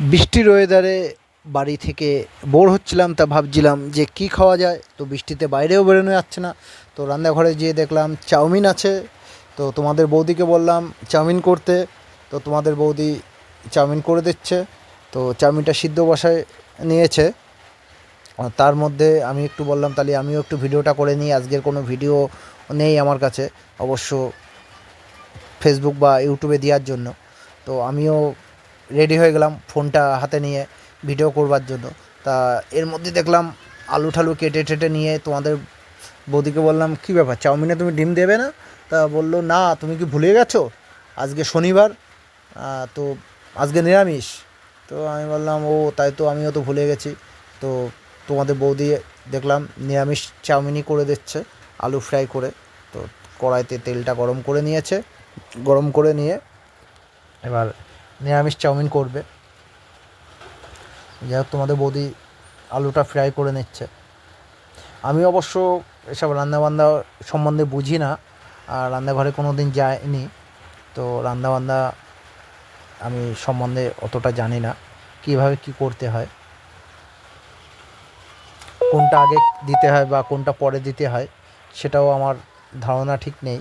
বৃষ্টির ওয়েদারে বাড়ি থেকে বোর হচ্ছিলাম, তা ভাবছিলাম যে কি খাওয়া যায়। তো বৃষ্টিতে বাইরেও বেরোনো যাচ্ছে না। তো রান্নাঘরে যেয়ে দেখলাম চাউমিন আছে। তো তোমাদের বৌদিকে বললাম চাউমিন করতে। তো তোমাদের বৌদি চাউমিন করে দিচ্ছে। তো চাউমিনটা সিদ্ধ বসায় নিয়েছে। তার মধ্যে আমি একটু বললাম, তাহলে আমিও একটু ভিডিওটা করে নিই। আজকের কোনো ভিডিও নেই আমার কাছে। অবশ্য ফেসবুক বা ইউটিউবে দেওয়ার জন্য। তো আমিও রেডি হয়ে গেলাম ফোনটা হাতে নিয়ে ভিডিও করবার জন্য। তা এর মধ্যে দেখলাম আলু ঠালু কেটে টেটে নিয়ে তোমাদের বৌদিকে বললাম, কী ব্যাপার, চাউমিনে তুমি ডিম দেবে না? তা বলল, না, তুমি কি ভুলে গেছো? আজকে শনিবার তো আজকে নিরামিষ। তো আমি বললাম, ও, তাই তো আমিও তো ভুলে গেছি। তো তোমাদের বৌদি দেখলাম নিরামিষ চাউমিনই করে দিচ্ছে, আলু ফ্রাই করে। তো কড়াইতে তেলটা গরম করে নিয়েছে, গরম করে নিয়ে এবার নিরামিষ চাউমিন করবে। যাই হোক, তোমাদের বৌদি আলুটা ফ্রাই করে নিচ্ছে। আমি অবশ্য এসব রান্নাবান্না সম্বন্ধে বুঝি না, আর রান্নাঘরে কোনো দিন যাইনি, তো রান্নাবান্না আমি সম্বন্ধে অতটা জানি না, কীভাবে কী করতে হয়, কোনটা আগে দিতে হয় বা কোনটা পরে দিতে হয়, সেটাও আমার ধারণা ঠিক নেই।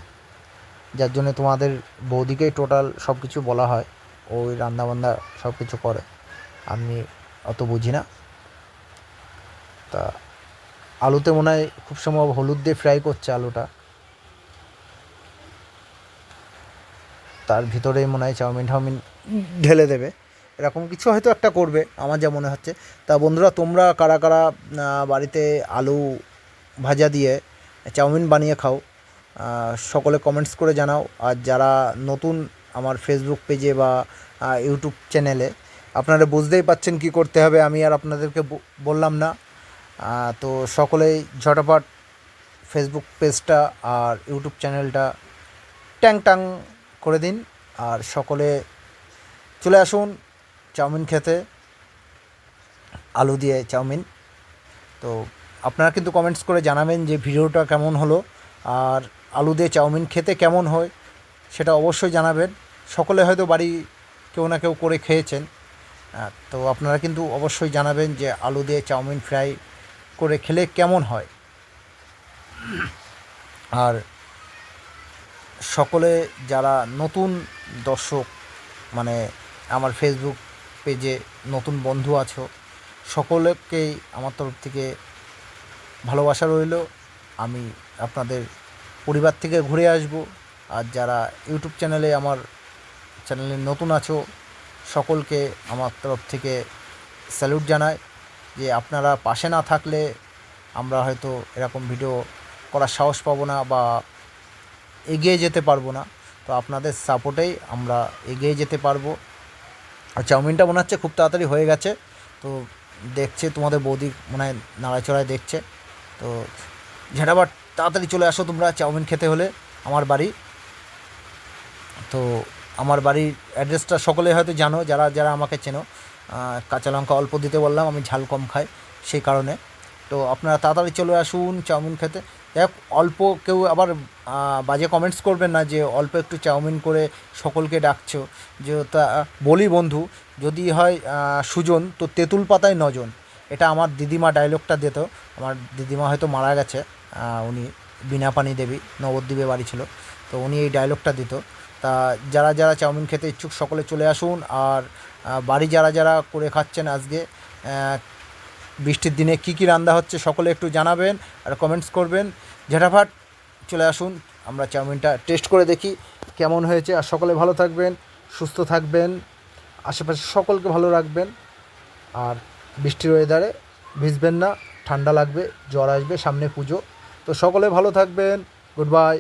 যার জন্য তোমাদের বৌদিকেই টোটাল সব কিছু বলা হয়। ওই রান্নাবান্না সব কিছু করে। আমি অত বুঝি না। তা আলুতে মনে হয় খুব সম্ভব হলুদ দিয়ে ফ্রাই করছে আলুটা। তার ভিতরেই মনে হয় চাউমিন টাউমিন ঢেলে দেবে। এরকম কিছু হয়তো একটা করবে, আমার যা মনে হচ্ছে। তা বন্ধুরা, তোমরা কারা কারা বাড়িতে আলু ভাজা দিয়ে চাউমিন বানিয়ে খাও সকলে কমেন্টস করে জানাও। আর যারা নতুন আমার ফেসবুক পেজে বা ইউটিউব চ্যানেলে আপনারা বুঝতেই পাচ্ছেন কি করতে হবে, আমি আর আপনাদেরকে বললাম না। তো সকলেই ঝটাপট ফেসবুক পেজটা আর ইউটিউব চ্যানেলটা ট্যাং ট্যাং করে দিন। আর সকলে চলে আসুন চাউমিন খেতে, আলু দিয়ে চাউমিন। তো আপনারা কিন্তু কমেন্টস করে জানাবেন যে ভিডিওটা কেমন হলো, আর আলু দিয়ে চাউমিন খেতে কেমন হয়, সেটা অবশ্যই জানাবেন। সকলে হয়তো বাড়ি কেউ না কেউ করে খেয়েছেন। তো আপনারা কিন্তু অবশ্যই জানাবেন যে আলু দিয়ে চাউমিন ফ্রাই করে খেলে কেমন হয়। আর সকলে যারা নতুন দর্শক মানে আমার ফেসবুক পেজে নতুন বন্ধু আছো, সকলকেই আমার তরফ থেকে ভালোবাসা রইল। আমি আপনাদের পরিবার থেকে ঘুরে আসব। আর যারা ইউটিউব চ্যানেলে আমার চ্যানেলে নতুন আছো, সকলকে আমার তরফ থেকে স্যালুট জানাই যে আপনারা পাশে না থাকলে আমরা হয়তো এরকম ভিডিও করার সাহস পাবো না বা এগিয়ে যেতে পারব না। তো আপনাদের সাপোর্টেই আমরা এগিয়ে যেতে পারব। আর চাউমিনটা মনে হচ্ছে খুব তাড়াতাড়ি হয়ে গেছে, তো দেখছে তোমাদের বৌদি মনে হয় নাড়াচড়ায় দেখছে। তো ঝেটাবার তাড়াতাড়ি চলে আসো তোমরা চাউমিন খেতে হলে আমার বাড়ি। তো আমার বাড়ির অ্যাড্রেসটা সকলে হয়তো জানো, যারা যারা আমাকে চেনো। কাঁচা লঙ্কা অল্প দিতে বললাম, আমি ঝাল কম খাই সেই কারণে। তো আপনারা তাড়াতাড়ি চলে আসুন চাউমিন খেতে। দেখ, অল্প কেউ আবার বাজে কমেন্টস করবেন না যে অল্প একটু চাউমিন করে সকলকে ডাকছো। যে তা, বলি বন্ধু, যদি হয় সুজন, তো তেঁতুল পাতায় নজন। এটা আমার দিদিমা ডায়লগটা দিত। আমার দিদিমা হয়তো মারা গেছে। উনি বিনা পানি দেবী, নবদ্বীপে বাড়ি ছিল। তো উনি এই ডায়লগটা দিত। তা যারা যারা চাউমিন খেতে ইচ্ছুক সকলে চলে আসুন আর বাড়ি যারা যারা করে খাচ্ছেন আজকে বৃষ্টির দিনে কী কী রান্না হচ্ছে সকলে একটু জানাবেন আর কমেন্টস করবেন। ঝেটাফাট চলে আসুন, আমরা চাউমিনটা টেস্ট করে দেখি কেমন হয়েছে। আর সকলে ভালো থাকবেন, সুস্থ থাকবেন, আশেপাশে সকলকে ভালো রাখবেন। আর বৃষ্টির ওয়েদারে ভিজবেন না, ঠান্ডা লাগবে, জ্বর আসবে, সামনে পুজো। তো সকলে ভালো থাকবেন গুড বাই